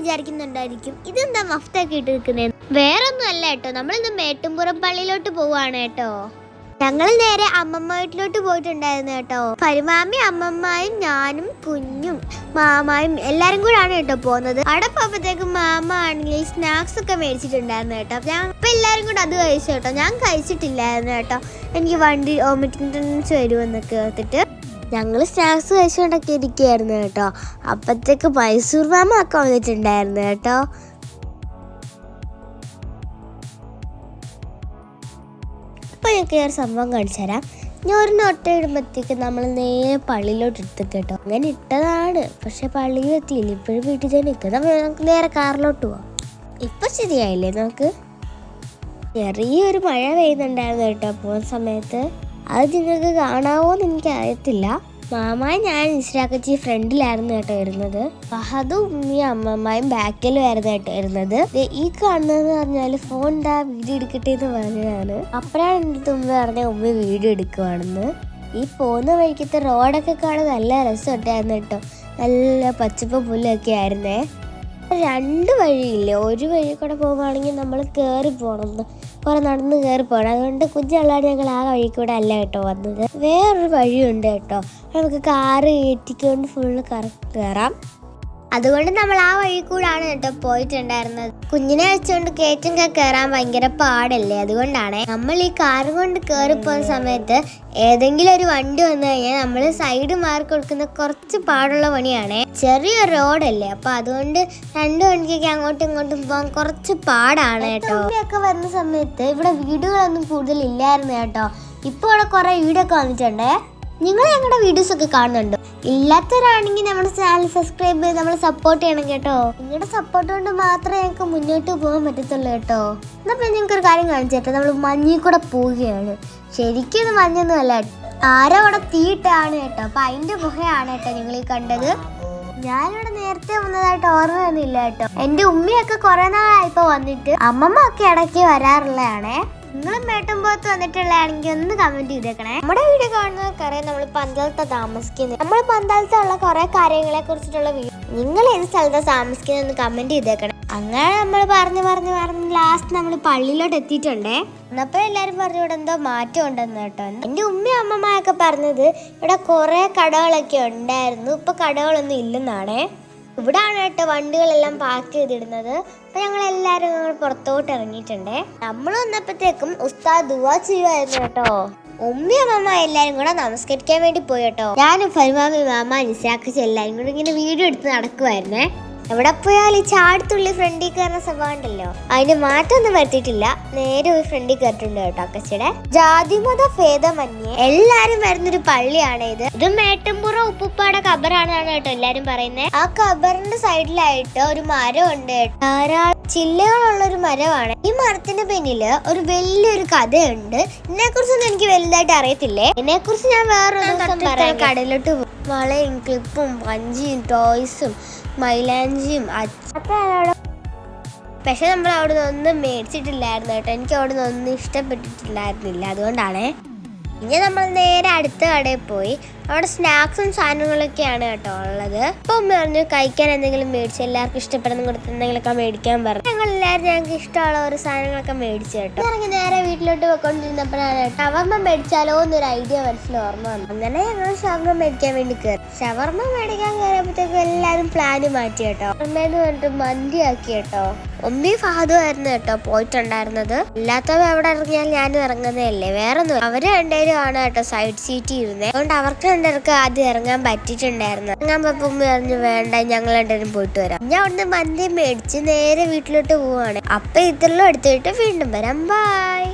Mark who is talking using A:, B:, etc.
A: വിചാരിക്കുന്നുണ്ടായിരിക്കും. ഇതെന്താ മഫ്തൊക്കെ ഇട്ട് നിൽക്കുന്നത് വേറെ ഒന്നും അല്ല കേട്ടോ. നമ്മളിന്ന് മേട്ടുംപുറം പള്ളിയിലോട്ട് പോവാണ് കേട്ടോ. ഞങ്ങൾ നേരെ അമ്മമ്മ വീട്ടിലോട്ട് പോയിട്ടുണ്ടായിരുന്നു കേട്ടോ. പരുമാമി അമ്മമ്മയും ഞാനും കുഞ്ഞും മാമായും എല്ലാരും കൂടാണ് കേട്ടോ പോകുന്നത് അവിടെ പോകുമ്പോഴത്തേക്കും മാമ ആണെങ്കിൽ സ്നാക്സ് ഒക്കെ മേടിച്ചിട്ടുണ്ടായിരുന്നു കേട്ടോ. ഞാൻ ഇപ്പൊ എല്ലാരും കൂടെ അത് കഴിച്ചു കേട്ടോ. ഞാൻ കഴിച്ചിട്ടില്ലായിരുന്നു കേട്ടോ. എനിക്ക് വണ്ടി വോമിറ്റിംഗ് ടെൻഡൻസി വരുമെന്നൊക്കെ ഓർത്തിട്ട് ഞങ്ങൾ സ്നാക്സ് കഴിച്ചുകൊണ്ടൊക്കെ ഇരിക്കുകയായിരുന്നു കേട്ടോ. അപ്പത്തേക്ക് മൈസൂർ മാമ ഒക്കെ വന്നിട്ടുണ്ടായിരുന്നു കേട്ടോ. അപ്പോൾ ഞങ്ങൾക്ക് ഒരു സംഭവം കാണിച്ചു തരാം. ഞാൻ ഒരു നോട്ട ഇടുമ്പോഴത്തേക്ക് നമ്മൾ നേരെ പള്ളിയിലോട്ട് എടുത്ത് കേട്ടോ. അങ്ങനെ ഇട്ടതാണ്. പക്ഷെ പള്ളിയിൽ എത്തിയില്ല. ഇപ്പോഴും വീട്ടിൽ തന്നെ നിൽക്കുക നമ്മൾ നമുക്ക് നേരെ കാറിലോട്ട് പോവാം. ഇപ്പൊ ശരിയായില്ലേ നമുക്ക്? ചെറിയൊരു മഴ പെയ്യുന്നുണ്ടായിരുന്നു കേട്ടോ പോകുന്ന സമയത്ത്. അത് നിങ്ങൾക്ക് കാണാവോന്ന് എനിക്ക് അറിയത്തില്ല മാമായ ഞാൻ ഇൻസ്റ്റാക്കച്ചി ഫ്രണ്ടിലായിരുന്നു കേട്ടോ വരുന്നത് ഫഹദും ഈ അമ്മമ്മയും ബാക്കിലുമായിരുന്നു കേട്ടോ വരുന്നത് ഈ കാണുന്നതെന്ന് പറഞ്ഞാൽ ഫോൺ ദാ വീഡിയോ എടുക്കട്ടെ എന്ന് പറഞ്ഞതാണ്. അപ്പോഴാണ് എന്റെ തുമ്പ പറഞ്ഞ ഉമ്മ വീഡിയോ എടുക്കുവാണെന്ന്. ഈ പോകുന്ന വഴിക്കത്തെ റോഡൊക്കെ കാണാൻ നല്ല രസമുണ്ടായിരുന്നു കേട്ടോ. നല്ല പച്ചപ്പ് പുല്ലൊക്കെ ആയിരുന്നേ. രണ്ട് വഴിയില്ലേ? ഒരു വഴി കൂടെ പോകുവാണെങ്കിൽ നമ്മൾ കയറി പോകണം കുറെ നടന്ന് കയറി പോകണം അതുകൊണ്ട് കുഞ്ഞുള്ളാട് ഞങ്ങൾ ആ വഴി കൂടെ അല്ല കേട്ടോ വന്നത്. വേറൊരു വഴിയുണ്ട് കേട്ടോ. നമുക്ക് കാറ് കയറ്റിക്കൊണ്ട് ഫുള്ള് കയറാം അതുകൊണ്ട് നമ്മൾ ആ വഴി കൂടാണ് കേട്ടോ പോയിട്ടുണ്ടായിരുന്നത്. കുഞ്ഞിനെ വെച്ചുകൊണ്ട് കയറ്റം കയറാൻ ഭയങ്കര പാടല്ലേ? അതുകൊണ്ടാണ് നമ്മൾ ഈ കാർ കൊണ്ട് കയറി പോകുന്ന സമയത്ത് ഏതെങ്കിലും ഒരു വണ്ടി വന്നു കഴിഞ്ഞാൽ നമ്മൾ സൈഡ് മാറി കൊടുക്കുന്ന കുറച്ച് പാടുള്ള പണിയാണ്. ചെറിയൊരു റോഡല്ലേ അപ്പൊ അതുകൊണ്ട് രണ്ടു വണ്ടിക്കൊക്കെ അങ്ങോട്ടും ഇങ്ങോട്ടും പോകാൻ കുറച്ച് പാടാണ് കേട്ടോ. ഒക്കെ വരുന്ന സമയത്ത് ഇവിടെ വീടുകളൊന്നും കൂടുതൽ ഇല്ലായിരുന്നു കേട്ടോ. ഇപ്പൊ ഇവിടെ കുറെ വീടൊക്കെ വന്നിട്ടുണ്ടേ? നിങ്ങൾ ഞങ്ങളുടെ വീഡിയോസ് ഒക്കെ കാണുന്നുണ്ടോ? ഇല്ലാത്തവരാണെങ്കിൽ നമ്മുടെ ചാനൽ സബ്സ്ക്രൈബ് ചെയ്ത് നമ്മളെ സപ്പോർട്ട് ചെയ്യണം കേട്ടോ. നിങ്ങളുടെ സപ്പോർട്ട് കൊണ്ട് മാത്രമേ ഞങ്ങൾക്ക് മുന്നോട്ട് പോകാൻ പറ്റത്തുള്ളൂ കേട്ടോ. എന്നാ പിന്നെ ഞങ്ങൾക്ക് ഒരു കാര്യം കാണിച്ചു കേട്ടോ നമ്മൾ മഞ്ഞിൽ കൂടെ പോവുകയാണ്. ശരിക്കും ഇത് മഞ്ഞൊന്നും അല്ല. ആരോ അവിടെ തീയിട്ടാണ് കേട്ടോ. അപ്പൊ അതിന്റെ ഗുഹയാണ് കേട്ടോ നിങ്ങൾ ഈ കണ്ടത്. ഞാനിവിടെ നേരത്തെ വന്നതായിട്ട് ഓർമ്മയൊന്നുമില്ല കേട്ടോ. എന്റെ ഉമ്മയൊക്കെ കുറെ നാളായിപ്പോ വന്നിട്ട്. അമ്മമ്മ ഒക്കെ ഇടയ്ക്ക് വരാറുള്ളതാണേ. നിങ്ങളും മേട്ടുമ്പോത്ത് വന്നിട്ടുള്ളതാണെങ്കിൽ ഒന്ന് കമന്റ് ചെയ്തേക്കണേ. നമ്മുടെ വീഡിയോ കാണുന്നവർക്കറിയാം നമ്മൾ പന്തളത്ത് താമസിക്കുന്നത് നമ്മൾ പന്തളത്തുള്ള കുറെ കാര്യങ്ങളെ കുറിച്ചിട്ടുള്ള വീഡിയോ നിങ്ങൾ ഏത് സ്ഥലത്താണ് താമസിക്കുന്നത് ഒന്ന് കമന്റ് ചെയ്തേക്കണം. അങ്ങനെ നമ്മൾ പറഞ്ഞു പറഞ്ഞു പറഞ്ഞ് ലാസ്റ്റ് നമ്മൾ പള്ളിയിലോട്ട് എത്തിയിട്ടുണ്ടേ. എന്നപ്പോ എല്ലാരും പറഞ്ഞു ഇവിടെ എന്തോ മാറ്റം ഉണ്ടെന്ന് കേട്ടോ. എന്റെ ഉമ്മയും അമ്മമാരൊക്കെ പറഞ്ഞത് ഇവിടെ കുറെ കടകളൊക്കെ ഉണ്ടായിരുന്നു. ഇപ്പൊ കടകളൊന്നും ഇല്ലെന്നാണേ. ഇവിടാണ് കേട്ടോ വണ്ടികളെല്ലാം പാർക്ക് ചെയ്തിടുന്നത്. അപ്പൊ ഞങ്ങൾ എല്ലാരും ഞങ്ങൾ പുറത്തോട്ട് ഇറങ്ങിയിട്ടുണ്ട്. നമ്മൾ വന്നപ്പോഴത്തേക്കും ഉസ്താദ് ദുവാ ചെയ്യുമായിരുന്നു കേട്ടോ. ഉമ്മയും അമ്മ എല്ലാരും കൂടെ നമസ്കരിക്കാൻ വേണ്ടി പോയി കേട്ടോ. ഞാനും ഫരിമാമി മാമ നിസാക്കിച്ച് എല്ലാരും കൂടെ ഇങ്ങനെ വീഡിയോ എടുത്ത് നടക്കുമായിരുന്നേ എവിടെ പോയാൽ ഈ ചാടത്തുള്ളി ഫ്രണ്ടിൽ കയറുന്ന സ്വഭാവം ഉണ്ടല്ലോ. അതിന് മാറ്റമൊന്നും വരുത്തിയിട്ടില്ല. നേരെ ഒരു ഫ്രണ്ടിൽ കയറിട്ടുണ്ട് കേട്ടോ അക്കച്ചയുടെ. ജാതിമത ഭേദമന്യേ എല്ലാരും വരുന്നൊരു പള്ളിയാണ് ഇത്. ഇത് മേട്ടമ്പുറ ഉപ്പുപ്പാടെ കബറാണെന്നാണ് കേട്ടോ എല്ലാരും പറയുന്നത്. ആ കബറിന്റെ സൈഡിലായിട്ട് ഒരു മരം ഉണ്ട്. ധാരാളം ചില്ലകളുള്ള ഒരു മരമാണ്. ഈ മരത്തിന്റെ പിന്നിൽ ഒരു വലിയൊരു കഥയുണ്ട്. ഇതിനെ കുറിച്ചൊന്നും എനിക്ക് വലുതായിട്ട് അറിയത്തില്ലേ? ഇതിനെ കുറിച്ച് ഞാൻ വേറൊരു ദിവസം പറയാം. കടലിലോട്ട് പോകും വളയും ക്ലിപ്പും വഞ്ചിയും ടോയ്സും മൈലാഞ്ചിയും അച്ഛനോട് പക്ഷെ നമ്മൾ അവിടെ നിന്ന് ഒന്നും മേടിച്ചിട്ടില്ലായിരുന്നു കേട്ടോ. എനിക്ക് അവിടെ നിന്ന് ഒന്നും ഇഷ്ടപ്പെട്ടിട്ടില്ലായിരുന്നില്ല. അതുകൊണ്ടാണ്. ഇനി നമ്മൾ നേരെ അടുത്ത കടയിൽ പോയി അവിടെ സ്നാക്സും സാധനങ്ങളൊക്കെയാണ് കേട്ടോ ഉള്ളത്. അപ്പൊ പറഞ്ഞു കഴിക്കാൻ എന്തെങ്കിലും മേടിച്ച് എല്ലാവർക്കും ഇഷ്ടപ്പെടുന്ന കൊടുത്ത് എന്തെങ്കിലുമൊക്കെ മേടിക്കാൻ പറഞ്ഞു. ഞങ്ങൾ എല്ലാവരും ഞങ്ങൾക്ക് ഇഷ്ടമുള്ള ഒരു സാധനങ്ങളൊക്കെ മേടിച്ചു കേട്ടോ. ഇറങ്ങി നേരെ വീട്ടിലോട്ട് പോയിക്കൊണ്ടിരുന്നപ്പോഴാണ് ഷവർമ്മ മേടിച്ചാലോ എന്നൊരു ഐഡിയ മനസ്സിൽ ഓർമ്മ വന്നു. അങ്ങനെ ഞങ്ങൾ ഷവർമ്മ മേടിക്കാൻ വേണ്ടി കയറി. ഷവർമ്മ മേടിക്കാൻ കയറിയപ്പോഴത്തേക്കും എല്ലാവരും പ്ലാൻ മാറ്റി കേട്ടോ. ഷവർമ്മയെന്ന് പറഞ്ഞിട്ട് മന്തി ആക്കി കേട്ടോ. ഒമ്മി ഫാദു ആയിരുന്നു കേട്ടോ പോയിട്ടുണ്ടായിരുന്നത്. അല്ലാത്തവ എവിടെ ഇറങ്ങിയാൽ ഞാനും ഇറങ്ങുന്നതല്ലേ? വേറെ ഒന്നും അവർ രണ്ടുപേരും ആണ് കേട്ടോ സൈഡ് സീറ്റ് ഇരുന്നേ. അതുകൊണ്ട് അവർക്ക് രണ്ടുപേർക്ക് ആദ്യം ഇറങ്ങാൻ പറ്റിയിട്ടുണ്ടായിരുന്നു. പോയപ്പോ ഉമ്മ പറഞ്ഞു വേണ്ട ഞങ്ങൾ രണ്ടുപേരും പോയിട്ട് വരാം. ഞാൻ അവിടുന്ന് മന്തി മേടിച്ച് നേരെ വീട്ടിലോട്ട് പോവാണ് അപ്പൊ ഇത്രയും എടുത്തിട്ട് വീണ്ടും വരാം. ബൈ